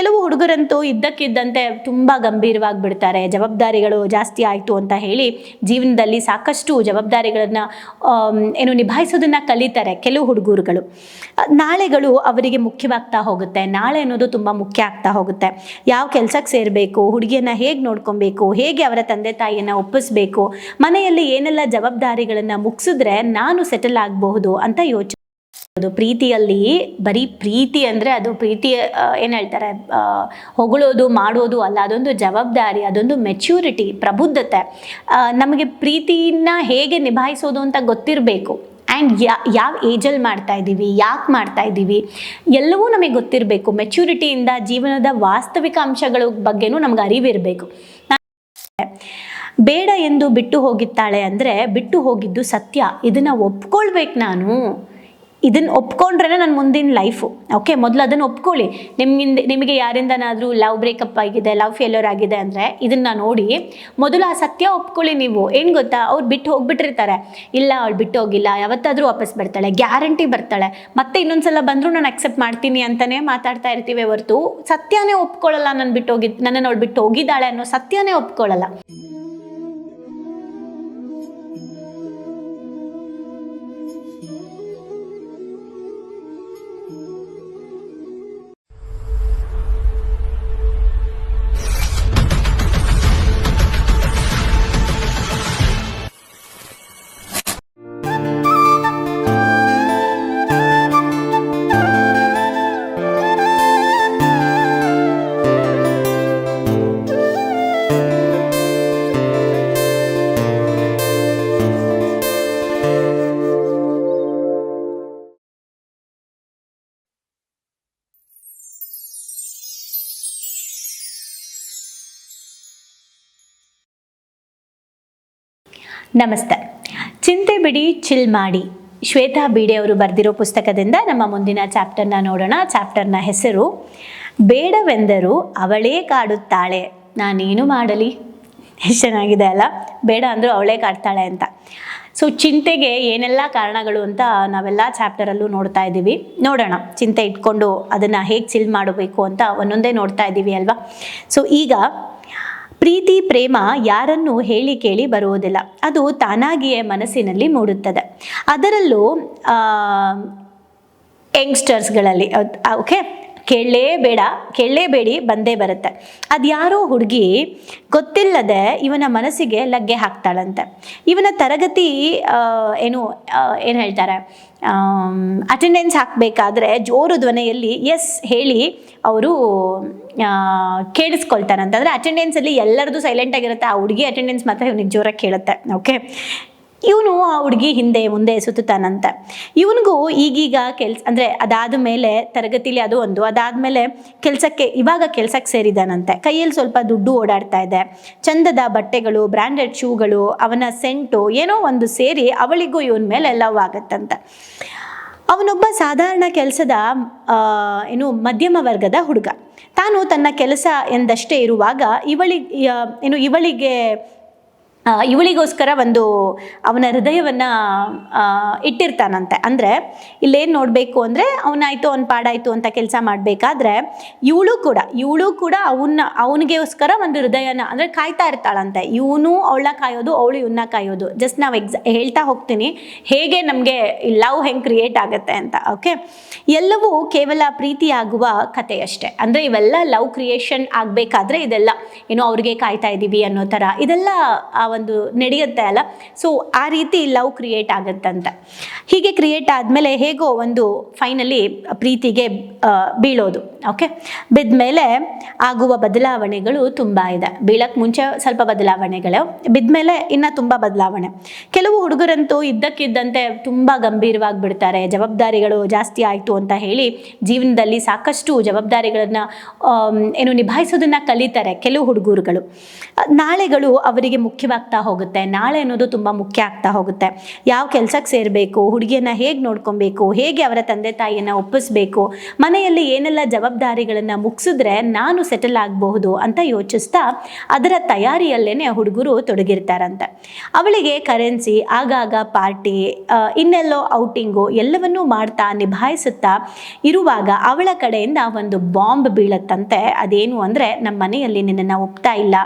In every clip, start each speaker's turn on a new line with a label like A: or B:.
A: ಕೆಲವು ಹುಡುಗರಂತೂ ಇದ್ದಕ್ಕಿದ್ದಂತೆ ತುಂಬ ಗಂಭೀರವಾಗಿ ಬಿಡ್ತಾರೆ ಜವಾಬ್ದಾರಿಗಳು ಜಾಸ್ತಿ ಆಯಿತು ಅಂತ ಹೇಳಿ ಜೀವನದಲ್ಲಿ ಸಾಕಷ್ಟು ಜವಾಬ್ದಾರಿಗಳನ್ನು ಏನು ನಿಭಾಯಿಸೋದನ್ನು ಕಲಿತಾರೆ ಕೆಲವು ಹುಡುಗರುಗಳು. ನಾಳೆಗಳು ಅವರಿಗೆ ಮುಖ್ಯವಾಗ್ತಾ ಹೋಗುತ್ತೆ. ನಾಳೆ ಅನ್ನೋದು ತುಂಬ ಮುಖ್ಯ ಆಗ್ತಾ ಹೋಗುತ್ತೆ. ಯಾವ ಕೆಲಸಕ್ಕೆ ಸೇರಬೇಕು, ಹುಡುಗಿಯನ್ನು ಹೇಗೆ ನೋಡ್ಕೊಬೇಕು, ಹೇಗೆ ಅವರ ತಂದೆ ತಾಯಿಯನ್ನು ಒಪ್ಪಿಸ್ಬೇಕು, ಮನೆಯಲ್ಲಿ ಏನೆಲ್ಲ ಜವಾಬ್ದಾರಿಗಳನ್ನು ಮುಗಿಸಿದ್ರೆ ನಾನು ಸೆಟಲ್ ಆಗಬಹುದು ಅಂತ ಯೋಚನೆ ಅದು ಪ್ರೀತಿಯಲ್ಲಿ, ಬರೀ ಪ್ರೀತಿ ಅಂದರೆ ಅದು ಪ್ರೀತಿ ಏನು ಹೇಳ್ತಾರೆ ಹೊಗಳೋದು, ಮಾಡೋದು ಅಲ್ಲ, ಅದೊಂದು ಜವಾಬ್ದಾರಿ, ಅದೊಂದು ಮೆಚ್ಯೂರಿಟಿ ಪ್ರಬುದ್ಧತೆ. ನಮಗೆ ಪ್ರೀತಿಯನ್ನ ಹೇಗೆ ನಿಭಾಯಿಸೋದು ಅಂತ ಗೊತ್ತಿರಬೇಕು. ಆ್ಯಂಡ್ ಯಾ, ಯಾವ ಏಜಲ್ಲಿ ಮಾಡ್ತಾ ಇದ್ದೀವಿ, ಯಾಕೆ ಮಾಡ್ತಾ ಇದ್ದೀವಿ, ಎಲ್ಲವೂ ನಮಗೆ ಗೊತ್ತಿರಬೇಕು. ಮೆಚ್ಯೂರಿಟಿಯಿಂದ ಜೀವನದ ವಾಸ್ತವಿಕ ಅಂಶಗಳ ಬಗ್ಗೆನೂ ನಮ್ಗೆ ಅರಿವಿರಬೇಕು. ಬೇಡ ಎಂದು ಬಿಟ್ಟು ಹೋಗಿದ್ದಾಳೆ ಅಂದರೆ ಬಿಟ್ಟು ಹೋಗಿದ್ದು ಸತ್ಯ. ಇದನ್ನು ಒಪ್ಕೊಳ್ಬೇಕು ನಾನು. ಇದನ್ನು ಒಪ್ಕೊಂಡ್ರೆ ನನ್ನ ಮುಂದಿನ ಲೈಫು ಓಕೆ ಮೊದಲು ಅದನ್ನು ಒಪ್ಕೊಳ್ಳಿ. ನಿಮ್ಗಿಂದ ನಿಮಗೆ ಯಾರಿಂದನಾದರೂ ಲವ್ ಬ್ರೇಕಪ್ ಆಗಿದೆ ಲವ್ ಫೇಲ್ಯೂರ್ ಆಗಿದೆ ಅಂದರೆ ಇದನ್ನು ನೋಡಿ ಮೊದಲು ಆ ಸತ್ಯ ಒಪ್ಕೊಳ್ಳಿ ನೀವು. ಏನು ಗೊತ್ತಾ? ಅವ್ರು ಬಿಟ್ಟು ಹೋಗ್ಬಿಟ್ಟಿರ್ತಾರೆ. ಇಲ್ಲ, ಅವಳು ಬಿಟ್ಟು ಹೋಗಿಲ್ಲ, ಯಾವತ್ತಾದರೂ ವಾಪಸ್ ಬರ್ತಾಳೆ ಗ್ಯಾರಂಟಿ ಬರ್ತಾಳೆ. ಮತ್ತೆ ಇನ್ನೊಂದ್ಸಲ ಬಂದರೂ ನಾನು ಅಕ್ಸೆಪ್ಟ್ ಮಾಡ್ತೀನಿ ಅಂತಲೇ ಮಾತಾಡ್ತಾ ಇರ್ತೀವಿ ಹೊರತು ಸತ್ಯನೇ ಒಪ್ಕೊಳ್ಳಲ್ಲ ನಾನು ಬಿಟ್ಟು ಹೋಗಿದ್ದು ನನ್ನನ್ನು ಅವ್ಳು ಬಿಟ್ಟು ಹೋಗಿದ್ದಾಳೆ ಅನ್ನೋ ಸತ್ಯನೇ ಒಪ್ಕೊಳ್ಳಲ್ಲ. ನಮಸ್ತೆ. ಚಿಂತೆ ಬಿಡಿ ಚಿಲ್ ಮಾಡಿ. ಶ್ವೇತಾ ಬೀಡೆ ಅವರು ಬರೆದಿರೋ ಪುಸ್ತಕದಿಂದ ನಮ್ಮ ಮುಂದಿನ ಚಾಪ್ಟರ್ನ ನೋಡೋಣ. ಚಾಪ್ಟರ್ನ ಹೆಸರು, ಬೇಡವೆಂದರು ಅವಳೇ ಕಾಡುತ್ತಾಳೆ. ನಾನೇನು ಮಾಡಲಿ? ಎಷ್ಟು ಚೆನ್ನಾಗಿದೆ ಅಲ್ಲ? ಬೇಡ ಅಂದರೂ ಅವಳೇ ಕಾಡ್ತಾಳೆ ಅಂತ. ಸೊ ಚಿಂತೆಗೆ ಏನೆಲ್ಲ ಕಾರಣಗಳು ಅಂತ ನಾವೆಲ್ಲ ಚಾಪ್ಟರಲ್ಲೂ ನೋಡ್ತಾ ಇದ್ದೀವಿ. ನೋಡೋಣ. ಚಿಂತೆ ಇಟ್ಕೊಂಡು ಅದನ್ನು ಹೇಗೆ ಚಿಲ್ ಮಾಡಬೇಕು ಅಂತ ಒಂದೊಂದೇ ನೋಡ್ತಾ ಇದ್ದೀವಿ ಅಲ್ವಾ? ಸೊ ಈಗ ಪ್ರೀತಿ ಪ್ರೇಮ ಯಾರನ್ನು ಹೇಳಿ ಕೇಳಿ ಬರುವುದಿಲ್ಲ. ಅದು ತಾನಾಗಿಯೇ ಮನಸ್ಸಿನಲ್ಲಿ ಮೂಡುತ್ತದೆ. ಅದರಲ್ಲೂ ಯಂಗ್ಸ್ಟರ್ಸ್ಗಳಲ್ಲಿ ಓಕೆ ಕೇಳಲೇಬೇಡ, ಕೇಳಲೇಬೇಡಿ ಬಂದೇ ಬರುತ್ತೆ. ಅದು ಯಾರೋ ಹುಡುಗಿ ಗೊತ್ತಿಲ್ಲದೆ ಇವನ ಮನಸ್ಸಿಗೆ ಲಗ್ಗೆ ಹಾಕ್ತಾಳಂತೆ. ಇವನ ತರಗತಿ ಏನು ಏನು ಹೇಳ್ತಾರೆ ಅಟೆಂಡೆನ್ಸ್ ಹಾಕಬೇಕಾದ್ರೆ ಜೋರು ಧ್ವನಿಯಲ್ಲಿ ಎಸ್ ಹೇಳಿ ಅವರು ಕೇಳಿಸ್ಕೊಳ್ತಾರಂತಂದರೆ ಅಟೆಂಡೆನ್ಸಲ್ಲಿ ಎಲ್ಲರದು ಸೈಲೆಂಟ್ ಆಗಿರುತ್ತೆ, ಆ ಹುಡುಗಿ ಅಟೆಂಡೆನ್ಸ್ ಮಾತ್ರ ಇವನಿಗೆ ಜೋರಾಗಿ ಕೇಳುತ್ತೆ ಓಕೆ ಇವನು ಆ ಹುಡುಗಿ ಹಿಂದೆ ಮುಂದೆ ಸುತ್ತಾನಂತೆ ಇವನಿಗೂ ಈಗೀಗ ಕೆಲ್ಸ, ಅಂದರೆ ಅದಾದ ಮೇಲೆ ತರಗತಿಲಿ ಅದು ಒಂದು, ಅದಾದಮೇಲೆ ಕೆಲಸಕ್ಕೆ, ಇವಾಗ ಕೆಲಸಕ್ಕೆ ಸೇರಿದಾನಂತೆ. ಕೈಯಲ್ಲಿ ಸ್ವಲ್ಪ ದುಡ್ಡು ಓಡಾಡ್ತಾ ಇದೆ. ಚಂದದ ಬಟ್ಟೆಗಳು ಬ್ರ್ಯಾಂಡೆಡ್ ಶೂಗಳು, ಅವನ ಸೆಂಟು, ಏನೋ ಒಂದು ಸೇರಿ ಅವಳಿಗೂ ಇವನ ಮೇಲೆ ಲವ್ ಆಗತ್ತಂತೆ. ಅವನೊಬ್ಬ ಸಾಧಾರಣ ಕೆಲಸದ ಏನು ಮಧ್ಯಮ ವರ್ಗದ ಹುಡುಗ. ತಾನು ತನ್ನ ಕೆಲಸ ಎಂದಷ್ಟೇ ಇರುವಾಗ ಇವಳಿ ಏನು ಇವಳಿಗೆ ಇವಳಿಗೋಸ್ಕರ ಒಂದು ಅವನ ಹೃದಯವನ್ನು ಇಟ್ಟಿರ್ತಾನಂತೆ. ಅಂದರೆ ಇಲ್ಲೇನು ನೋಡಬೇಕು ಅಂದರೆ ಅವನಾಯಿತು, ಅವ್ನ ಪಾಡಾಯಿತು ಅಂತ ಕೆಲಸ ಮಾಡಬೇಕಾದ್ರೆ ಇವಳು ಕೂಡ ಇವಳು ಕೂಡ ಅವನ್ನ, ಅವನಿಗೋಸ್ಕರ ಒಂದು ಹೃದಯನ ಅಂದರೆ ಕಾಯ್ತಾ ಇರ್ತಾಳಂತೆ. ಇವನು ಅವಳ ಕಾಯೋದು, ಅವಳು ಇವನ್ನ ಕಾಯೋದು. ಜಸ್ಟ್ ನಾವು ಎಕ್ಸ್ ಹೇಳ್ತಾ ಹೋಗ್ತೀನಿ. ಹೇಗೆ ನಮಗೆ ಲವ್ ಹೆಂಗೆ ಕ್ರಿಯೇಟ್ ಆಗುತ್ತೆ ಅಂತ ಓಕೆ ಎಲ್ಲವೂ ಕೇವಲ ಪ್ರೀತಿಯಾಗುವ ಕಥೆಯಷ್ಟೇ. ಅಂದರೆ ಇವೆಲ್ಲ ಲವ್ ಕ್ರಿಯೇಷನ್ ಆಗಬೇಕಾದ್ರೆ ಇದೆಲ್ಲ ಏನೋ ಅವ್ರಿಗೆ ಕಾಯ್ತಾ ಇದ್ದೀವಿ ಅನ್ನೋ ಥರ ಇದೆಲ್ಲ ಆ ಒಂದು ನಡೆಯುತ್ತೆ ಅಲ್ಲ. ಸೊ ಆ ರೀತಿ ಲವ್ ಕ್ರಿಯೇಟ್ ಆಗುತ್ತಂತೆ. ಹೀಗೆ ಕ್ರಿಯೇಟ್ ಆದಮೇಲೆ ಹೇಗೋ ಒಂದು ಫೈನಲಿ ಪ್ರೀತಿಗೆ ಬೀಳೋದು. ಓಕೆ ಬಿದ್ಮೇಲೆ ಆಗುವ ಬದಲಾವಣೆಗಳು ತುಂಬ ಇದೆ. ಬೀಳಕ್ಕೆ ಮುಂಚೆ ಸ್ವಲ್ಪ ಬದಲಾವಣೆಗಳು, ಬಿದ್ಮೇಲೆ ಇನ್ನು ತುಂಬ ಬದಲಾವಣೆ. ಕೆಲವು ಹುಡುಗರಂತೂ ಇದ್ದಕ್ಕಿದ್ದಂತೆ ತುಂಬ ಗಂಭೀರವಾಗಿ ಬಿಡ್ತಾರೆ. ಜವಾಬ್ದಾರಿಗಳು ಜಾಸ್ತಿ ಆಯಿತು ಅಂತ ಹೇಳಿ ಜೀವನದಲ್ಲಿ ಸಾಕಷ್ಟು ಜವಾಬ್ದಾರಿಗಳನ್ನು ಏನು ನಿಭಾಯಿಸೋದನ್ನು ಕಲಿತಾರೆ ಕೆಲವು ಹುಡುಗರುಗಳು. ನಾಳೆಗಳು ಅವರಿಗೆ ಮುಖ್ಯವಾಗ್ತಾ ಹೋಗುತ್ತೆ. ನಾಳೆ ಅನ್ನೋದು ತುಂಬ ಮುಖ್ಯ ಆಗ್ತಾ ಹೋಗುತ್ತೆ. ಯಾವ ಕೆಲಸಕ್ಕೆ ಸೇರಬೇಕು, ಹುಡುಗಿಯನ್ನ ಹೇಗೆ ನೋಡ್ಕೊಬೇಕು, ಹೇಗೆ ಅವರ ತಂದೆ ತಾಯಿಯನ್ನು ಒಪ್ಪಿಸ್ಬೇಕು, ಮನೆಯಲ್ಲಿ ಏನೆಲ್ಲ ಜವಾಬ್ದಾರಿಗಳನ್ನು ಮುಗಿಸಿದ್ರೆ ನಾನು ಸೆಟಲ್ ಆಗಬಹುದು ಅಂತ ಯೋಚಿಸ್ತಾ ಅದರ ತಯಾರಿಯಲ್ಲೇನೆ ಹುಡುಗರು ತೊಡಗಿರ್ತಾರಂತೆ. ಅವಳಿಗೆ ಕರೆನ್ಸಿ ಆಗಾಗ ಪಾರ್ಟಿ ಇನ್ನೆಲ್ಲೋ ಔಟಿಂಗು ಎಲ್ಲವನ್ನೂ ಮಾಡ್ತಾ ನಿಭಾಯಿಸುತ್ತಾ ಇರುವಾಗ ಅವಳ ಕಡೆಯಿಂದ ಒಂದು ಬಾಂಬ್ ಬೀಳತ್ತಂತೆ. ಅದೇನು ಅಂದರೆ ನಮ್ಮ ಮನೆಯಲ್ಲಿ ನಿನ್ನನ್ನು ಒಪ್ತಾ ಇಲ್ಲ.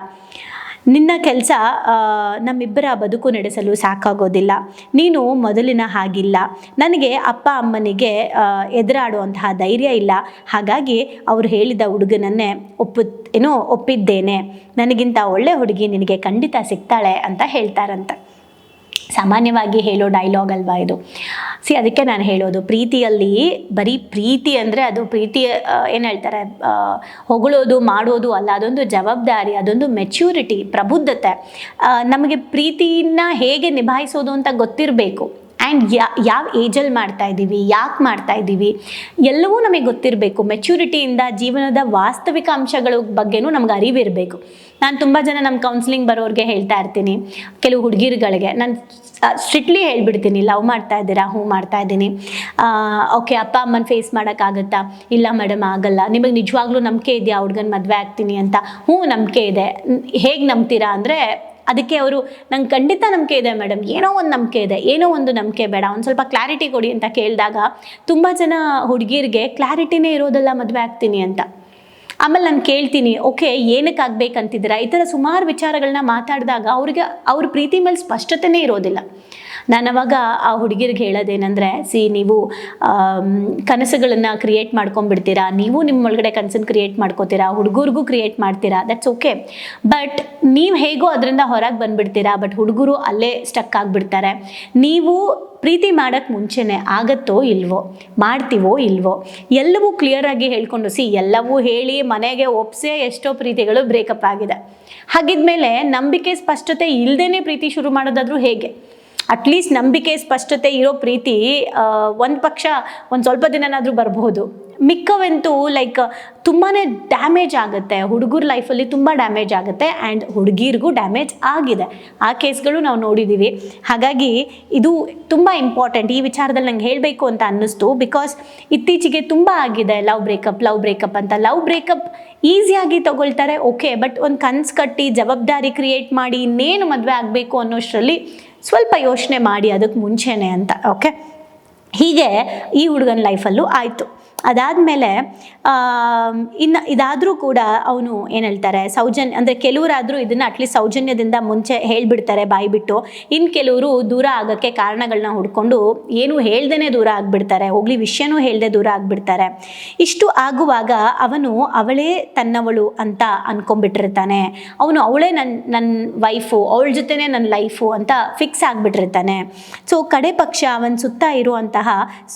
A: ನಿನ್ನ ಕೆಲಸ ನಮ್ಮಿಬ್ಬರ ಬದುಕು ನಡೆಸಲು ಸಾಕಾಗೋದಿಲ್ಲ. ನೀನು ಮೊದಲಿನ ಹಾಗಿಲ್ಲ. ನನಗೆ ಅಪ್ಪ ಅಮ್ಮನಿಗೆ ಎದುರಾಡುವಂತಹ ಧೈರ್ಯ ಇಲ್ಲ. ಹಾಗಾಗಿ ಅವರು ಹೇಳಿದ ಹುಡುಗನನ್ನೇ ಒಪ್ಪು, ಏನೋ ಒಪ್ಪಿದ್ದೇನೆ. ನನಗಿಂತ ಒಳ್ಳೆ ಹುಡುಗಿ ನಿನಗೆ ಖಂಡಿತ ಸಿಗ್ತಾಳೆ ಅಂತ ಹೇಳ್ತಾರಂತೆ. ಸಾಮಾನ್ಯವಾಗಿ ಹೇಳೋ ಡೈಲಾಗ್ ಅಲ್ವಾ ಇದು? ಸಿ ಅದಕ್ಕೆ ನಾನು ಹೇಳೋದು, ಪ್ರೀತಿಯಲ್ಲಿ, ಬರೀ ಪ್ರೀತಿ ಅಂದರೆ ಅದು ಪ್ರೀತಿ ಏನು ಹೇಳ್ತಾರೆ ಹೊಗಳೋದು, ಮಾಡೋದು ಅಲ್ಲ, ಅದೊಂದು ಜವಾಬ್ದಾರಿ, ಅದೊಂದು ಮೆಚ್ಯೂರಿಟಿ ಪ್ರಬುದ್ಧತೆ. ನಮಗೆ ಪ್ರೀತಿನ ಹೇಗೆ ನಿಭಾಯಿಸೋದು ಅಂತ ಗೊತ್ತಿರಬೇಕು. ಆ್ಯಂಡ್ ಯಾ ಯಾವ ಏಜಲ್ಲಿ ಮಾಡ್ತಾ ಇದ್ದೀವಿ, ಯಾಕೆ ಮಾಡ್ತಾ ಇದ್ದೀವಿ, ಎಲ್ಲವೂ ನಮಗೆ ಗೊತ್ತಿರಬೇಕು. ಮೆಚ್ಯೂರಿಟಿಯಿಂದ ಜೀವನದ ವಾಸ್ತವಿಕ ಅಂಶಗಳ ಬಗ್ಗೆನೂ ನಮ್ಗೆ ಅರಿವಿರಬೇಕು. ನಾನು ತುಂಬ ಜನ ನಮ್ಮ ಕೌನ್ಸಿಲಿಂಗ್ ಬರೋರಿಗೆ ಹೇಳ್ತಾ ಇರ್ತೀನಿ, ಕೆಲವು ಹುಡುಗಿರುಗಳಿಗೆ. ನಾನು ಸ್ಟ್ರಿಕ್ಟ್ಲಿ ಹೇಳ್ಬಿಡ್ತೀನಿ, ಲವ್ ಮಾಡ್ತಾ ಇದ್ದೀರಾ? ಹ್ಞೂ ಮಾಡ್ತಾ ಇದ್ದೀನಿ. ಓಕೆ ಅಪ್ಪ ಅಮ್ಮನ ಫೇಸ್ ಮಾಡೋಕ್ಕಾಗತ್ತಾ? ಇಲ್ಲ ಮೇಡಮ್ ಆಗಲ್ಲ. ನಿಮಗೆ ನಿಜವಾಗ್ಲೂ ನಂಬಿಕೆ ಇದೆಯಾ? ಹುಡುಗನ ಮದುವೆ ಆಗ್ತೀನಿ ಅಂತ. ಹ್ಞೂ, ನಂಬಿಕೆ ಇದೆ. ಹೇಗೆ ನಂಬ್ತೀರಾ ಅಂದರೆ ಅದಕ್ಕೆ ಅವರು, ನಂಗೆ ಖಂಡಿತ ನಂಬಿಕೆ ಇದೆ ಮೇಡಮ್ ಏನೋ ಒಂದು ನಂಬಿಕೆ ಇದೆ, ಏನೋ ಒಂದು ನಂಬಿಕೆ ಬೇಡ. ಒಂದು ಸ್ವಲ್ಪ ಕ್ಲಾರಿಟಿ ಕೊಡಿ ಅಂತ ಕೇಳಿದಾಗ ತುಂಬ ಜನ ಹುಡುಗಿರಿಗೆ ಕ್ಲಾರಿಟಿನೇ ಇರೋದಲ್ಲ ಮದುವೆ ಆಗ್ತೀನಿ ಅಂತ. ಆಮೇಲೆ ನಾನು ಕೇಳ್ತೀನಿ, ಓಕೆ ಏನಕ್ಕೆ ಆಗ್ಬೇಕಂತಿದ್ದೀರಾ? ಈ ಥರ ಸುಮಾರು ವಿಚಾರಗಳನ್ನ ಮಾತಾಡಿದಾಗ ಅವ್ರಿಗೆ, ಅವ್ರ ಪ್ರೀತಿ ಮೇಲೆ ಸ್ಪಷ್ಟತೆನೇ ಇರೋದಿಲ್ಲ. ನಾನು ಅವಾಗ ಆ ಹುಡುಗಿರಿಗೆ ಹೇಳೋದೇನೆಂದರೆ, ಸಿ, ನೀವು ಕನಸುಗಳನ್ನು ಕ್ರಿಯೇಟ್ ಮಾಡ್ಕೊಂಡ್ಬಿಡ್ತೀರಾ? ನೀವು ನಿಮ್ಮೊಳಗಡೆ ಕನಸನ್ನು ಕ್ರಿಯೇಟ್ ಮಾಡ್ಕೋತೀರಾ? ಹುಡುಗರಿಗೂ ಕ್ರಿಯೇಟ್ ಮಾಡ್ತೀರಾ? ದಟ್ಸ್ ಓಕೆ ಬಟ್ ನೀವು ಹೇಗೋ ಅದರಿಂದ ಹೊರಗೆ ಬಂದುಬಿಡ್ತೀರಾ? ಬಟ್ ಹುಡುಗರು ಅಲ್ಲೇ ಸ್ಟಕ್ ಆಗಿಬಿಡ್ತಾರೆ. ನೀವು ಪ್ರೀತಿ ಮಾಡೋಕ್ಕೆ ಮುಂಚೆನೇ ಆಗತ್ತೋ ಇಲ್ವೋ? ಮಾಡ್ತೀವೋ ಇಲ್ವೋ? ಎಲ್ಲವೂ ಕ್ಲಿಯರ್ ಆಗಿ ಹೇಳ್ಕೊಂಡು, ಸಿ, ಎಲ್ಲವೂ ಹೇಳಿ ಮನೆಗೆ ಒಪ್ಸೆ ಎಷ್ಟೋ ಪ್ರೀತಿಗಳು ಬ್ರೇಕಪ್ ಆಗಿದೆ. ಹಾಗಿದ್ಮೇಲೆ ನಂಬಿಕೆ ಸ್ಪಷ್ಟತೆ ಇಲ್ಲದೇನೆ ಪ್ರೀತಿ ಶುರು ಮಾಡೋದಾದ್ರೂ ಹೇಗೆ? ಅಟ್ಲೀಸ್ಟ್ ನಂಬಿಕೆ, ಸ್ಪಷ್ಟತೆ ಇರೋ ಪ್ರೀತಿ ಒಂದು ಪಕ್ಷ ಒಂದು ಸ್ವಲ್ಪ ದಿನನಾದರೂ ಬರಬಹುದು ಮಿಕ್ಕವಂತೂ ಲೈಕ್ ತುಂಬಾ ಡ್ಯಾಮೇಜ್ ಆಗುತ್ತೆ. ಹುಡುಗರ ಲೈಫಲ್ಲಿ ತುಂಬ ಡ್ಯಾಮೇಜ್ ಆಗುತ್ತೆ ಆ್ಯಂಡ್ ಹುಡುಗಿರಿಗೂ ಡ್ಯಾಮೇಜ್ ಆಗಿದೆ. ಆ ಕೇಸ್ಗಳು ನಾವು ನೋಡಿದ್ದೀವಿ ಹಾಗಾಗಿ ಇದು ತುಂಬ ಇಂಪಾರ್ಟೆಂಟ್ ಈ ವಿಚಾರದಲ್ಲಿ ನಂಗೆ ಹೇಳಬೇಕು ಅಂತ ಅನ್ನಿಸ್ತು ಬಿಕಾಸ್ ಇತ್ತೀಚೆಗೆ ತುಂಬ ಆಗಿದೆ ಲವ್ ಬ್ರೇಕಪ್ ಲವ್ ಬ್ರೇಕಪ್ ಅಂತ. ಲವ್ ಬ್ರೇಕಪ್ ಈಸಿಯಾಗಿ ತಗೊಳ್ತಾರೆ ಓಕೆ ಬಟ್ ಒಂದು ಕನ್ಸು ಕಟ್ಟಿ, ಜವಾಬ್ದಾರಿ ಕ್ರಿಯೇಟ್ ಮಾಡಿ ಇನ್ನೇನು ಮದುವೆ ಆಗಬೇಕು ಅನ್ನೋಷ್ಟರಲ್ಲಿ ಸ್ವಲ್ಪ ಯೋಚನೆ ಮಾಡಿ ಅದಕ್ಕೆ ಮುಂಚೆನೆ ಅಂತ ಓಕೆ ಹೀಗೆ ಈ ಹುಡುಗನ ಲೈಫಲ್ಲೂ ಆಯಿತು. ಅದಾದಮೇಲೆ ಇನ್ನು ಇದಾದರೂ ಕೂಡ ಅವನು ಏನು ಹೇಳ್ತಾರೆ, ಸೌಜನ್ಯ, ಅಂದರೆ ಕೆಲವರಾದರೂ ಇದನ್ನು ಅಟ್ಲೀಸ್ಟ್ ಸೌಜನ್ಯದಿಂದ ಮುಂಚೆ ಹೇಳಿಬಿಡ್ತಾರೆ ಬಾಯಿ ಬಿಟ್ಟು. ಇನ್ನು ಕೆಲವರು ದೂರ ಆಗೋಕ್ಕೆ ಕಾರಣಗಳನ್ನ ಹುಡ್ಕೊಂಡು ಏನು ಹೇಳ್ದೇ ದೂರ ಆಗಿಬಿಡ್ತಾರೆ, ಹೋಗ್ಲಿ ವಿಷಯನೂ ಹೇಳ್ದೆ ದೂರ ಆಗಿಬಿಡ್ತಾರೆ. ಇಷ್ಟು ಆಗುವಾಗ ಅವನು ಅವಳೇ ತನ್ನವಳು ಅಂತ ಅನ್ಕೊಂಡ್ಬಿಟ್ಟಿರ್ತಾನೆ. ಅವನು ಅವಳೇ ನನ್ನ ನನ್ನ ವೈಫು ಅವಳ ಜೊತೆನೇ ನನ್ನ ಲೈಫು ಅಂತ ಫಿಕ್ಸ್ ಆಗಿಬಿಟ್ಟಿರ್ತಾನೆ. ಸೊ ಕಡೆ ಪಕ್ಷ ಅವನ ಸುತ್ತ ಇರುವಂತಹ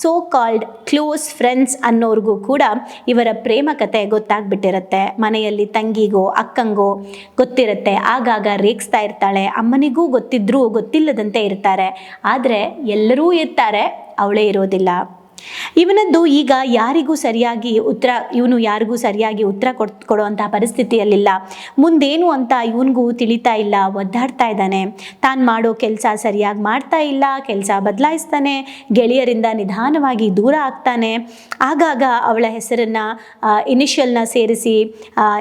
A: ಸೋ ಕಾಲ್ಡ್ ಕ್ಲೋಸ್ ಫ್ರೆಂಡ್ಸ್ ಅನ್ನೋರ್ಗೂ ಕೂಡ ಇವರ ಪ್ರೇಮ ಕತೆ ಗೊತ್ತಾಗ್ಬಿಟ್ಟಿರುತ್ತೆ. ಮನೆಯಲ್ಲಿ ತಂಗಿಗೋ, ಅಕ್ಕಂಗೋ ಗೊತ್ತಿರುತ್ತೆ. ಆಗಾಗ ರೇಗಿಸ್ತಾ ಇರ್ತಾಳೆ. ಅಮ್ಮನಿಗೂ ಗೊತ್ತಿದ್ರೂ ಗೊತ್ತಿಲ್ಲದಂತೆ ಇರ್ತಾರೆ. ಆದರೆ ಎಲ್ಲರೂ ಇರ್ತಾರೆ, ಅವಳೇ ಇರೋದಿಲ್ಲ. ಇವನದ್ದು ಈಗ ಯಾರಿಗೂ ಸರಿಯಾಗಿ ಉತ್ತರ, ಇವನು ಯಾರಿಗೂ ಸರಿಯಾಗಿ ಉತ್ತರ ಕೊಡ್, ಕೊಡುವಂತಹ ಪರಿಸ್ಥಿತಿಯಲ್ಲಿಲ್ಲ. ಮುಂದೇನು ಅಂತ ಇವನಿಗೂ ತಿಳಿತಾ ಇಲ್ಲ, ಒದ್ದಾಡ್ತಾ ಇದ್ದಾನೆ. ತಾನು ಮಾಡೋ ಕೆಲಸ ಸರಿಯಾಗಿ ಮಾಡ್ತಾ ಇಲ್ಲ, ಕೆಲಸ ಬದಲಾಯಿಸ್ತಾನೆ, ಗೆಳೆಯರಿಂದ ನಿಧಾನವಾಗಿ ದೂರ ಆಗ್ತಾನೆ. ಆಗಾಗ ಅವಳ ಹೆಸರನ್ನು ಇನಿಷಿಯಲ್ನ ಸೇರಿಸಿ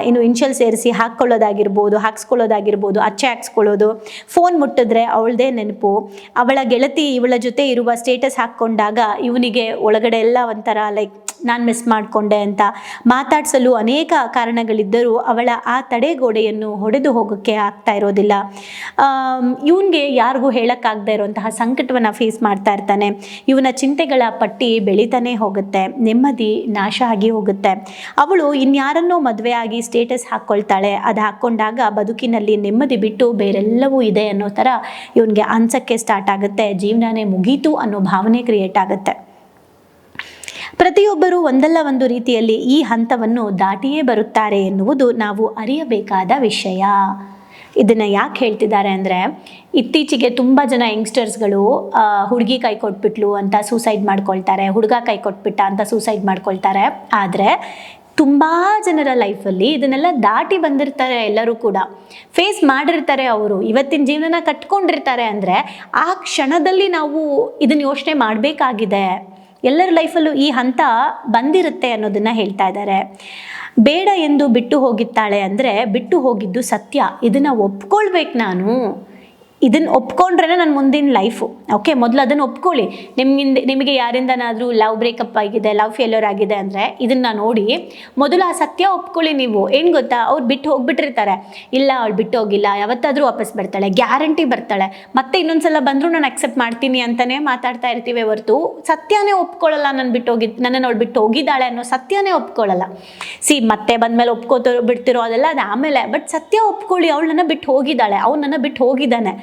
A: ಏನು ಇನಿಷಿಯಲ್ ಸೇರಿಸಿ ಹಾಕ್ಕೊಳ್ಳೋದಾಗಿರ್ಬೋದು, ಹಾಕ್ಸ್ಕೊಳ್ಳೋದಾಗಿರ್ಬೋದು, ಅಚ್ಚೆ ಹಾಕ್ಸ್ಕೊಳ್ಳೋದು. ಫೋನ್ ಮುಟ್ಟಿದ್ರೆ ಅವಳದೇ ನೆನಪು. ಅವಳ ಗೆಳತಿ ಇವಳ ಜೊತೆ ಇರುವ ಸ್ಟೇಟಸ್ ಹಾಕ್ಕೊಂಡಾಗ ಇವನಿಗೆ ಒಳಗಡೆ ಎಲ್ಲ ಒಂಥರ ಲೈಕ್ ನಾನು ಮಿಸ್ ಮಾಡಿಕೊಂಡೆ ಅಂತ ಮಾತಾಡಿಸಲು ಅನೇಕ ಕಾರಣಗಳಿದ್ದರೂ ಅವಳ ಆ ತಡೆಗೋಡೆಯನ್ನು ಹೊಡೆದು ಹೋಗೋಕ್ಕೆ ಆಗ್ತಾ ಇರೋದಿಲ್ಲ. ಇವನಿಗೆ ಯಾರಿಗೂ ಹೇಳೋಕ್ಕಾಗದೇ ಇರುವಂತಹ ಸಂಕಟವನ್ನು ಫೇಸ್ ಮಾಡ್ತಾ ಇರ್ತಾನೆ. ಇವನ ಚಿಂತೆಗಳ ಪಟ್ಟಿ ಬೆಳೀತಾನೆ ಹೋಗುತ್ತೆ, ನೆಮ್ಮದಿ ನಾಶ ಆಗಿ ಹೋಗುತ್ತೆ. ಅವಳು ಇನ್ಯಾರನ್ನೋ ಮದುವೆ ಆಗಿ ಸ್ಟೇಟಸ್ ಹಾಕ್ಕೊಳ್ತಾಳೆ, ಅದು ಹಾಕ್ಕೊಂಡಾಗ ಬದುಕಿನಲ್ಲಿ ನೆಮ್ಮದಿ ಬಿಟ್ಟು ಬೇರೆಲ್ಲವೂ ಇದೆ ಅನ್ನೋ ಥರ ಇವನಿಗೆ ಅನ್ಸಕ್ಕೆ ಸ್ಟಾರ್ಟ್ ಆಗುತ್ತೆ, ಜೀವನನೇ ಮುಗೀತು ಅನ್ನೋ ಭಾವನೆ ಕ್ರಿಯೇಟ್ ಆಗುತ್ತೆ. ಪ್ರತಿಯೊಬ್ಬರೂ ಒಂದಲ್ಲ ಒಂದು ರೀತಿಯಲ್ಲಿ ಈ ಹಂತವನ್ನು ದಾಟಿಯೇ ಬರುತ್ತಾರೆ ಎನ್ನುವುದು ನಾವು ಅರಿಯಬೇಕಾದ ವಿಷಯ. ಇದನ್ನು ಯಾಕೆ ಹೇಳ್ತಿದ್ದಾರೆ ಅಂದರೆ, ಇತ್ತೀಚೆಗೆ ತುಂಬ ಜನ ಯಂಗ್ಸ್ಟರ್ಸ್ಗಳು ಹುಡುಗಿ ಕೈ ಕೊಟ್ಬಿಟ್ಲು ಅಂತ ಸೂಸೈಡ್ ಮಾಡ್ಕೊಳ್ತಾರೆ, ಹುಡುಗ ಕೈ ಕೊಟ್ಬಿಟ್ಟ ಅಂತ ಸೂಸೈಡ್ ಮಾಡ್ಕೊಳ್ತಾರೆ. ಆದರೆ, ತುಂಬ ಜನರ ಲೈಫಲ್ಲಿ ಇದನ್ನೆಲ್ಲ ದಾಟಿ ಬಂದಿರ್ತಾರೆ ಎಲ್ಲರೂ ಕೂಡ. ಫೇಸ್ ಮಾಡಿರ್ತಾರೆ ಅವರು, ಇವತ್ತಿನ ಜೀವನನ ಕಟ್ಕೊಂಡಿರ್ತಾರೆ ಅಂದರೆ, ಆ ಕ್ಷಣದಲ್ಲಿ ನಾವು ಇದನ್ನು ಯೋಚನೆ ಮಾಡಬೇಕಾಗಿದೆ. ಎಲ್ಲರ ಲೈಫಲ್ಲೂ ಈ ಹಂತ ಬಂದಿರುತ್ತೆ ಅನ್ನೋದನ್ನ ಹೇಳ್ತಾ ಇದ್ದಾರೆ. ಬೇಡ ಎಂದು ಬಿಟ್ಟು ಹೋಗಿದ್ದಾಳೆ ಅಂದರೆ ಬಿಟ್ಟು ಹೋಗಿದ್ದು ಸತ್ಯ. ಇದನ್ನು ಒಪ್ಕೊಳ್ಬೇಕು ನಾನು. ಇದನ್ನು ಒಪ್ಕೊಂಡ್ರೇ ನನ್ನ ಮುಂದಿನ ಲೈಫು ಓಕೆ ಮೊದಲು ಅದನ್ನು ಒಪ್ಕೊಳ್ಳಿ. ನಿಮ್ಮಿಂದ, ನಿಮಗೆ ಯಾರಿಂದನಾದರೂ ಲವ್ ಬ್ರೇಕಪ್ ಆಗಿದೆ ಲವ್ ಫೇಲ್ಯೂರ್ ಆಗಿದೆ ಅಂದರೆ ಇದನ್ನು ನೋಡಿ ಮೊದಲು ಆ ಸತ್ಯ ಒಪ್ಕೊಳ್ಳಿ ನೀವು. ಏನು ಗೊತ್ತಾ? ಅವ್ರು ಬಿಟ್ಟು ಹೋಗ್ಬಿಟ್ಟಿರ್ತಾರೆ. ಇಲ್ಲ, ಅವ್ಳು ಬಿಟ್ಟು ಹೋಗಿಲ್ಲ. ಯಾವತ್ತಾದರೂ ವಾಪಸ್ ಬರ್ತಾಳೆ ಗ್ಯಾರಂಟಿ ಬರ್ತಾಳೆ. ಮತ್ತೆ ಇನ್ನೊಂದ್ಸಲ ಬಂದರೂ ನಾನು ಅಕ್ಸೆಪ್ಟ್ ಮಾಡ್ತೀನಿ ಅಂತಲೇ ಮಾತಾಡ್ತಾ ಇರ್ತೀವಿ ಹೊರತು. ಸತ್ಯನೇ ಒಪ್ಕೊಳ್ಳಲ್ಲ ನಾನು ಬಿಟ್ಟು ಹೋಗಿ, ನನ್ನನ್ನು ಅವಳು ಬಿಟ್ಟು ಹೋಗಿದ್ದಾಳೆ ಅನ್ನೋ ಸತ್ಯನೇ ಒಪ್ಕೊಳ್ಳಲ್ಲ. ಸಿ ಮತ್ತೆ ಬಂದಮೇಲೆ ಒಪ್ಕೋತೋ, ಬಿಡ್ತಿರೋ ಅದೆಲ್ಲ ಅದು ಆಮೇಲೆ ಬಟ್ ಸತ್ಯ ಒಪ್ಕೊಳ್ಳಿ. ಅವಳು ನನ್ನ ಬಿಟ್ಟು ಹೋಗಿದ್ದಾಳೆ. ಅವ್ನು ನನ್ನ ಬಿಟ್ಟು ಹೋಗಿದ್ದಾನೆ.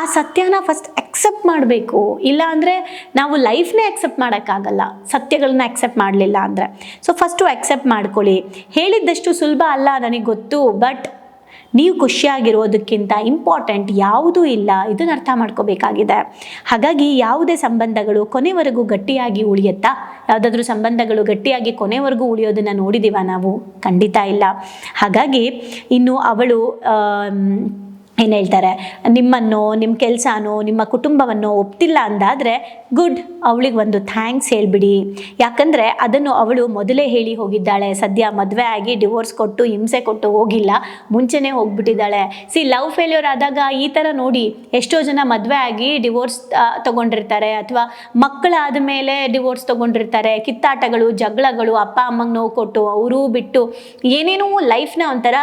A: ಆ ಸತ್ಯನ ಫಸ್ಟ್ ಅಕ್ಸೆಪ್ಟ್ ಮಾಡಬೇಕು. ಇಲ್ಲ ಅಂದರೆ ನಾವು ಲೈಫ್ನೇ ಅಕ್ಸೆಪ್ಟ್ ಮಾಡೋಕ್ಕಾಗಲ್ಲ. ಸತ್ಯಗಳನ್ನ ಅಕ್ಸೆಪ್ಟ್ ಮಾಡಲಿಲ್ಲ ಅಂದರೆ. ಸೊ ಫಸ್ಟು ಅಕ್ಸೆಪ್ಟ್ ಮಾಡ್ಕೊಳ್ಳಿ. ಹೇಳಿದ್ದಷ್ಟು ಸುಲಭ ಅಲ್ಲ ನನಗೆ ಗೊತ್ತು ಬಟ್ ನೀವು ಖುಷಿಯಾಗಿರೋದಕ್ಕಿಂತ ಇಂಪಾರ್ಟೆಂಟ್ ಯಾವುದೂ ಇಲ್ಲ. ಇದನ್ನು ಅರ್ಥ ಮಾಡ್ಕೋಬೇಕಾಗಿದೆ. ಹಾಗಾಗಿ ಯಾವುದೇ ಸಂಬಂಧಗಳು ಕೊನೆವರೆಗೂ ಗಟ್ಟಿಯಾಗಿ ಉಳಿಯುತ್ತಾ? ಯಾವುದಾದ್ರೂ ಸಂಬಂಧಗಳು ಗಟ್ಟಿಯಾಗಿ ಕೊನೆವರೆಗೂ ಉಳಿಯೋದನ್ನು ನೋಡಿದ್ದೀವ ನಾವು? ಖಂಡಿತ ಇಲ್ಲ. ಹಾಗಾಗಿ ಇನ್ನು ಅವಳು ಏನು ಹೇಳ್ತಾರೆ? ನಿಮ್ಮನ್ನು ನಿಮ್ಮ ಕೆಲಸನೋ, ನಿಮ್ಮ ಕುಟುಂಬವನ್ನು ಒಪ್ತಿಲ್ಲ ಅಂದಾದರೆ ಗುಡ್, ಅವಳಿಗೆ ಒಂದು ಥ್ಯಾಂಕ್ಸ್ ಹೇಳಿಬಿಡಿ. ಯಾಕಂದರೆ ಅದನ್ನು ಅವಳು ಮೊದಲೇ ಹೇಳಿ ಹೋಗಿದ್ದಾಳೆ. ಸದ್ಯ ಮದುವೆ ಆಗಿ ಡಿವೋರ್ಸ್ ಕೊಟ್ಟು, ಹಿಂಸೆ ಕೊಟ್ಟು ಹೋಗಿಲ್ಲ. ಮುಂಚೆನೇ ಹೋಗ್ಬಿಟ್ಟಿದ್ದಾಳೆ. ಸಿ ಲವ್ ಫೇಲ್ಯೂರ್ ಆದಾಗ ಈ ಥರ ನೋಡಿ, ಎಷ್ಟೋ ಜನ ಮದುವೆ ಆಗಿ ಡಿವೋರ್ಸ್ ತೊಗೊಂಡಿರ್ತಾರೆ. ಅಥವಾ ಮಕ್ಕಳಾದ ಮೇಲೆ ಡಿವೋರ್ಸ್ ತೊಗೊಂಡಿರ್ತಾರೆ. ಕಿತ್ತಾಟಗಳು, ಜಗಳಗಳು, ಅಪ್ಪ ಅಮ್ಮಂಗೆ ನೋವು ಕೊಟ್ಟು, ಅವರೂ ಬಿಟ್ಟು ಏನೇನೋ ಲೈಫ್ನ ಒಂಥರ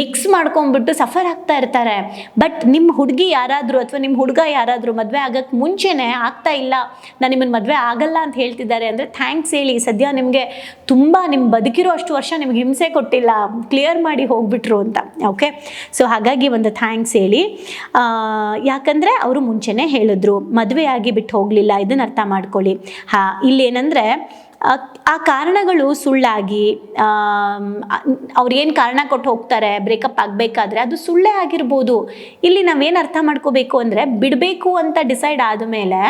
A: ಮಿಕ್ಸ್ ಮಾಡ್ಕೊಂಡ್ಬಿಟ್ಟು ಸಫರ್ ಆಗ್ತಾ ಇರ್ತಾರೆ. ಬಟ್ ನಿಮ್ಮ ಹುಡುಗಿ ಯಾರಾದರೂ ಅಥವಾ ನಿಮ್ಮ ಹುಡುಗ ಯಾರಾದರೂ ಮದುವೆ ಆಗಕ್ಕೆ ಮುಂಚೆನೇ ಆಗ್ತಾ ಇಲ್ಲ, ನಾನು ನಿಮ್ಮನ್ನು ಮದುವೆ ಆಗಲ್ಲ ಅಂತ ಹೇಳ್ತಿದ್ದಾರೆ ಅಂದರೆ ಥ್ಯಾಂಕ್ಸ್ ಹೇಳಿ. ಸದ್ಯ ನಿಮಗೆ ತುಂಬ ನಿಮ್ಮ ಬದುಕಿರೋ ಅಷ್ಟು ವರ್ಷ ನಿಮ್ಗೆ ಹಿಂಸೆ ಕೊಟ್ಟಿಲ್ಲ. ಕ್ಲಿಯರ್ ಮಾಡಿ ಹೋಗ್ಬಿಟ್ರು ಅಂತ. ಓಕೆ ಸೊ ಹಾಗಾಗಿ ಒಂದು ಥ್ಯಾಂಕ್ಸ್ ಹೇಳಿ. ಯಾಕಂದರೆ ಅವರು ಮುಂಚೆನೇ ಹೇಳಿದ್ರು ಮದುವೆಯಾಗಿ ಬಿಟ್ಟು ಹೋಗಲಿಲ್ಲ, ಇದನ್ನು ಅರ್ಥ ಮಾಡ್ಕೊಳ್ಳಿ. ಹಾಂ, ಇಲ್ಲೇನಂದರೆ ಆ ಕಾರಣಗಳು ಸುಳ್ಳಾಗಿ ಅವ್ರು ಏನು ಕಾರಣ ಕೊಟ್ಟು ಹೋಗ್ತಾರೆ ಬ್ರೇಕಪ್ ಆಗಬೇಕಾದ್ರೆ ಅದು ಸುಳ್ಳೇ ಆಗಿರ್ಬೋದು. ಇಲ್ಲಿ ನಾವೇನು ಅರ್ಥ ಮಾಡ್ಕೋಬೇಕು ಅಂದರೆ ಬಿಡಬೇಕು ಅಂತ ಡಿಸೈಡ್ ಆದಮೇಲೆ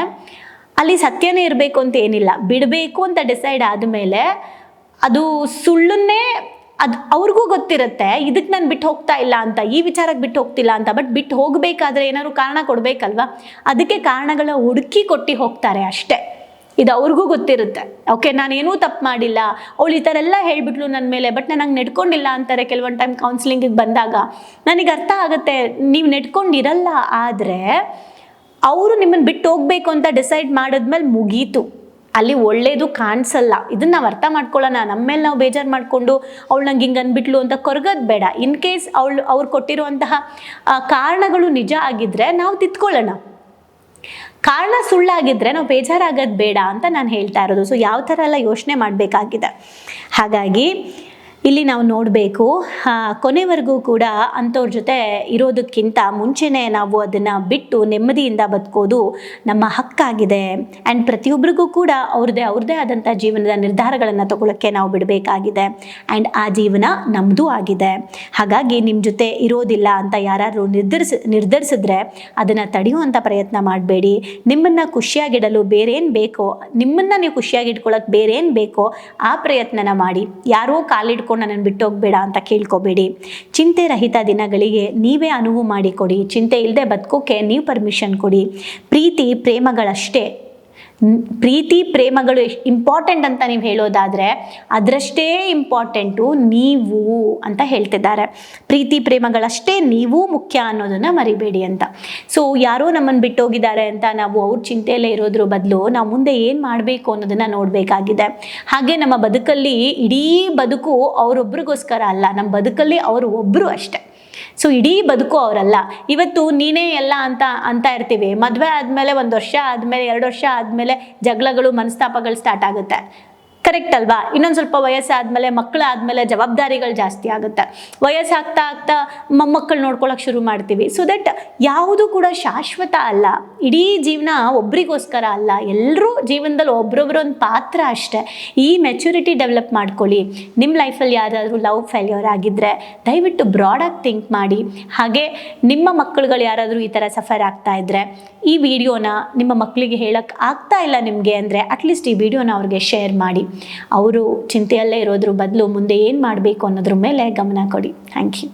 A: ಅಲ್ಲಿ ಸತ್ಯನೇ ಇರಬೇಕು ಅಂತ ಏನಿಲ್ಲ. ಬಿಡಬೇಕು ಅಂತ ಡಿಸೈಡ್ ಆದಮೇಲೆ ಅದು ಸುಳ್ಳನ್ನೇ ಅದು ಅವ್ರಿಗೂ ಗೊತ್ತಿರುತ್ತೆ ಇದಕ್ಕೆ ನಾನು ಬಿಟ್ಟು ಹೋಗ್ತಾ ಇಲ್ಲ ಅಂತ, ಈ ವಿಚಾರಕ್ಕೆ ಬಿಟ್ಟು ಹೋಗ್ತಿಲ್ಲ ಅಂತ ಬಟ್ ಬಿಟ್ಟು ಹೋಗಬೇಕಾದ್ರೆ ಏನಾದ್ರು ಕಾರಣ ಕೊಡಬೇಕಲ್ವಾ? ಅದಕ್ಕೆ ಕಾರಣಗಳ ಹುಡುಕಿ ಕೊಟ್ಟು ಹೋಗ್ತಾರೆ ಅಷ್ಟೇ. ಇದು ಅವ್ರಿಗೂ ಗೊತ್ತಿರುತ್ತೆ. ಓಕೆ ನಾನೇನೂ ತಪ್ಪು ಮಾಡಿಲ್ಲ. ಅವಳು ಈ ಥರ ಎಲ್ಲ ಹೇಳಿಬಿಟ್ಲು ನನ್ನ ಮೇಲೆ ಬಟ್ ನಾನು ಹಂಗೆ ನೆಡ್ಕೊಂಡಿಲ್ಲ ಅಂತಾರೆ ಕೆಲವೊಂದು ಟೈಮ್ ಕೌನ್ಸಿಲಿಂಗಿಗೆ ಬಂದಾಗ. ನನಗೆ ಅರ್ಥ ಆಗುತ್ತೆ, ನೀವು ನೆಡ್ಕೊಂಡಿರಲ್ಲ, ಆದರೆ ಅವರು ನಿಮ್ಮನ್ನು ಬಿಟ್ಟು ಹೋಗ್ಬೇಕು ಅಂತ ಡಿಸೈಡ್ ಮಾಡಿದ್ಮೇಲೆ ಮುಗೀತು. ಅಲ್ಲಿ ಒಳ್ಳೇದು ಕಾಣಿಸಲ್ಲ. ಇದನ್ನ ನಾವು ಅರ್ಥ ಮಾಡ್ಕೊಳ್ಳೋಣ. ನಮ್ಮ ಮೇಲೆ ನಾವು ಬೇಜಾರು ಮಾಡಿಕೊಂಡು ಅವಳು ನಂಗೆ ಹಿಂಗೆ ಅಂದ್ಬಿಟ್ಲು ಅಂತ ಕೊರಗೋದು ಬೇಡ. ಇನ್ ಕೇಸ್ ಅವಳು, ಅವ್ರು ಕೊಟ್ಟಿರುವಂತಹ ಕಾರಣಗಳು ನಿಜ ಆಗಿದ್ದರೆ ನಾವು ತಿತ್ಕೊಳ್ಳೋಣ. ಕಾರಣ ಸುಳ್ಳಾಗಿದ್ದರೆ ನಾವು ಬೇಜಾರಾಗೋದು ಬೇಡ ಅಂತ ನಾನು ಹೇಳ್ತಾ ಇರೋದು. ಸೊ ಯಾವ ಥರ ಎಲ್ಲ ಯೋಚನೆ ಮಾಡಬೇಕಾಗಿದೆ? ಹಾಗಾಗಿ ಇಲ್ಲಿ ನಾವು ನೋಡಬೇಕು ಕೊನೆವರೆಗೂ ಕೂಡ ಅಂಥವ್ರ ಜೊತೆ ಇರೋದಕ್ಕಿಂತ ಮುಂಚೆನೇ ನಾವು ಅದನ್ನು ಬಿಟ್ಟು ನೆಮ್ಮದಿಯಿಂದ ಬದುಕೋದು ನಮ್ಮ ಹಕ್ಕಾಗಿದೆ. ಆ್ಯಂಡ್ ಪ್ರತಿಯೊಬ್ಬರಿಗೂ ಕೂಡ ಅವ್ರದ್ದೇ ಅವ್ರದ್ದೇ ಆದಂಥ ಜೀವನದ ನಿರ್ಧಾರಗಳನ್ನು ತಗೊಳ್ಳೋಕ್ಕೆ ನಾವು ಬಿಡಬೇಕಾಗಿದೆ. ಆ್ಯಂಡ್ ಆ ಜೀವನ ನಮ್ಮದು ಆಗಿದೆ. ಹಾಗಾಗಿ ನಿಮ್ಮ ಜೊತೆ ಇರೋದಿಲ್ಲ ಅಂತ ಯಾರಾದರೂ ನಿರ್ಧರಿಸ, ನಿರ್ಧರಿಸಿದ್ರೆ ಅದನ್ನು ತಡೆಯುವಂಥ ಪ್ರಯತ್ನ ಮಾಡಬೇಡಿ. ನಿಮ್ಮನ್ನು ಖುಷಿಯಾಗಿಡಲು ಬೇರೇನು ಬೇಕೋ, ನಿಮ್ಮನ್ನು ನೀವು ಖುಷಿಯಾಗಿಟ್ಕೊಳ್ಳೋಕೆ ಬೇರೇನು ಬೇಕೋ ಆ ಪ್ರಯತ್ನನ ಮಾಡಿ. ಯಾರೋ ಕಾಲಿಡ್ಕೊಂಡು ನನ್ನನ್ನು ಬಿಟ್ಟು ಹೋಗಬೇಡ ಅಂತ ಕೇಳ್ಕೊಬೇಡಿ. ಚಿಂತೆ ರಹಿತ ದಿನಗಳಿಗೆ ನೀವೇ ಅನುವು ಮಾಡಿಕೊಡಿ. ಚಿಂತೆ ಇಲ್ಲದೆ ಬದುಕೋಕೆ ನೀವು ಪರ್ಮಿಷನ್ ಕೊಡಿ. ಪ್ರೀತಿ ಪ್ರೇಮಗಳಷ್ಟೇ. ಪ್ರೀತಿ, ಪ್ರೇಮಗಳು ಎಷ್ಟು ಇಂಪಾರ್ಟೆಂಟ್ ಅಂತ ನೀವು ಹೇಳೋದಾದರೆ ಅದರಷ್ಟೇ ಇಂಪಾರ್ಟೆಂಟು ನೀವು ಅಂತ ಹೇಳ್ತಿದ್ದಾರೆ. ಪ್ರೀತಿ ಪ್ರೇಮಗಳಷ್ಟೇ ನೀವು ಮುಖ್ಯ ಅನ್ನೋದನ್ನು ಮರಿಬೇಡಿ ಅಂತ. ಸೊ ಯಾರೋ ನಮ್ಮನ್ನು ಬಿಟ್ಟೋಗಿದ್ದಾರೆ ಅಂತ ನಾವು ಅವ್ರ ಚಿಂತೆಯಲ್ಲೇ ಇರೋದ್ರ ಬದಲು ನಾವು ಮುಂದೆ ಏನು ಮಾಡಬೇಕು ಅನ್ನೋದನ್ನು ನೋಡಬೇಕಾಗಿದೆ. ಹಾಗೆ ನಮ್ಮ ಬದುಕಲ್ಲಿ ಇಡೀ ಬದುಕು ಅವರೊಬ್ರಿಗೋಸ್ಕರ ಅಲ್ಲ ನಮ್ಮ ಬದುಕಲ್ಲಿ ಅವರು ಒಬ್ಬರು ಅಷ್ಟೇ. ಸೊ ಇಡೀ ಬದುಕು ಅವರಲ್ಲ. ಇವತ್ತು ನೀನೇ ಎಲ್ಲ ಅಂತ ಅಂತ ಇರ್ತೀವಿ. ಮದುವೆ ಆದಮೇಲೆ ಒಂದು ವರ್ಷ ಆದಮೇಲೆ, ಎರಡು ವರ್ಷ ಆದಮೇಲೆ ಜಗಳಗಳು, ಮನಸ್ತಾಪಗಳು ಸ್ಟಾರ್ಟ್ ಆಗುತ್ತೆ. ಕರೆಕ್ಟ್ ಅಲ್ವಾ? ಇನ್ನೊಂದು ಸ್ವಲ್ಪ ವಯಸ್ಸಾದ್ಮೇಲೆ ಮಕ್ಕಳಾದ್ಮೇಲೆ ಜವಾಬ್ದಾರಿಗಳು ಜಾಸ್ತಿ ಆಗುತ್ತೆ. ವಯಸ್ಸಾಗ್ತಾ ಆಗ್ತಾ ಮೊಮ್ಮಕ್ಕಳು ನೋಡ್ಕೊಳಕ್ಕೆ ಶುರು ಮಾಡ್ತೀವಿ. ಸೊ ದಟ್ ಯಾವುದು ಕೂಡ ಶಾಶ್ವತ ಅಲ್ಲ. ಇಡೀ ಜೀವನ ಒಬ್ರಿಗೋಸ್ಕರ ಅಲ್ಲ ಎಲ್ಲರೂ ಜೀವನದಲ್ಲಿ ಒಬ್ರೊಬ್ರು ಒಂದು ಪಾತ್ರ ಅಷ್ಟೇ. ಈ ಮೆಚುರಿಟಿ ಡೆವಲಪ್ ಮಾಡ್ಕೊಳ್ಳಿ. ನಿಮ್ಮ ಲೈಫಲ್ಲಿ ಯಾರಾದರೂ ಲವ್ ಫೇಲ್ಯೂರ್ ಆಗಿದ್ದರೆ ದಯವಿಟ್ಟು ಬ್ರಾಡಾಗಿ ಥಿಂಕ್ ಮಾಡಿ. ಹಾಗೆ ನಿಮ್ಮ ಮಕ್ಕಳುಗಳು ಯಾರಾದರೂ ಈ ಥರ ಸಫರ್ ಆಗ್ತಾ ಇದ್ದರೆ ಈ ವಿಡಿಯೋನ ನಿಮ್ಮ ಮಕ್ಕಳಿಗೆ ಹೇಳಕ್ಕೆ ಆಗ್ತಾ ಇಲ್ಲ ನಿಮಗೆ ಅಂದರೆ ಅಟ್ಲೀಸ್ಟ್ ಈ ವಿಡಿಯೋನ ಅವ್ರಿಗೆ ಶೇರ್ ಮಾಡಿ. ಅವರು ಚಿಂತೆಯಲ್ಲೇ ಇರೋದ್ರ ಬದಲು ಮುಂದೆ ಏನು ಮಾಡಬೇಕು ಅನ್ನೋದ್ರ ಮೇಲೆ ಗಮನ ಕೊಡಿ. Thank you